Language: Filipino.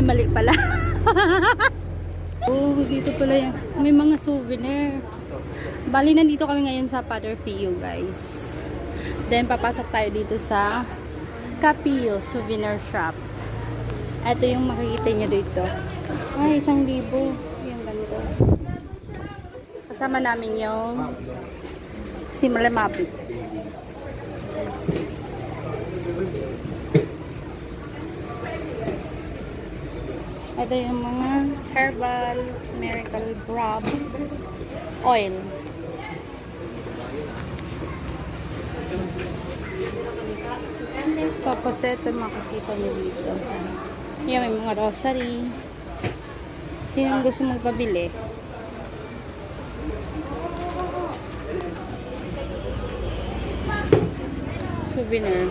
Ay, mali pala. oh, dito pala yan. May mga souvenir. Bali, nandito kami ngayon sa Father Pio, guys. Then, papasok tayo dito sa Capio Souvenir Shop. Ito yung makikita nyo dito. Ay, isang libo. Yung ganito. Kasama namin yung si Malamapit. Ito yung mga herbal miracle grab oil. Tapos ito makikita nyo dito. Yan, may mga rosary. Sino gusto magpabili? Souvenir.